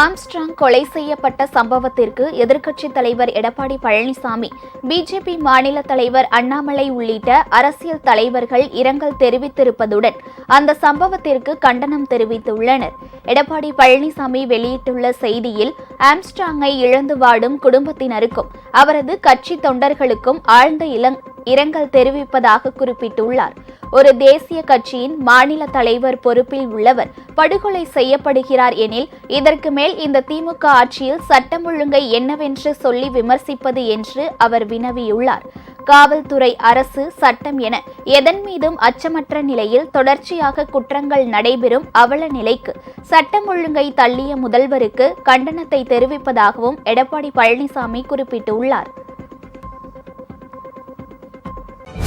Armstrong கொலை செய்யப்பட்ட சம்பவத்திற்கு எதிர்க்கட்சித் தலைவர் எடப்பாடி பழனிசாமி பிஜேபி மாநில தலைவர் அண்ணாமலை உள்ளிட்ட அரசியல் தலைவர்கள் இரங்கல் தெரிவித்திருப்பதுடன் அந்த சம்பவத்திற்கு கண்டனம் தெரிவித்துள்ளனர். எடப்பாடி பழனிசாமி வெளியிட்டுள்ள செய்தியில் ஆம்ஸ்ட்ராங்கை இழந்து வாடும் குடும்பத்தினருக்கும் அவரது கட்சி தொண்டர்களுக்கும் ஆழ்ந்த இளங் இரங்கல் தெரிவிப்பதாக குறிப்பிட்டுள்ளார். ஒரு தேசிய கட்சியின் மாநில தலைவர் பொறுப்பில் உள்ளவர் படுகொலை செய்யப்படுகிறார் எனில் இதற்கு மேல் இந்த திமுக ஆட்சியில் சட்டம் ஒழுங்கை என்னவென்று சொல்லி விமர்சிப்பது என்று அவர் வினவியுள்ளார். காவல்துறை அரசு சட்டம் என எதன் மீதும் அச்சமற்ற நிலையில் தொடர்ச்சியாக குற்றங்கள் நடைபெறும் அவல நிலைக்கு சட்டம் ஒழுங்கை தள்ளிய முதல்வருக்கு கண்டனத்தை தெரிவிப்பதாகவும் எடப்பாடி பழனிசாமி குறிப்பிட்டுள்ளார்.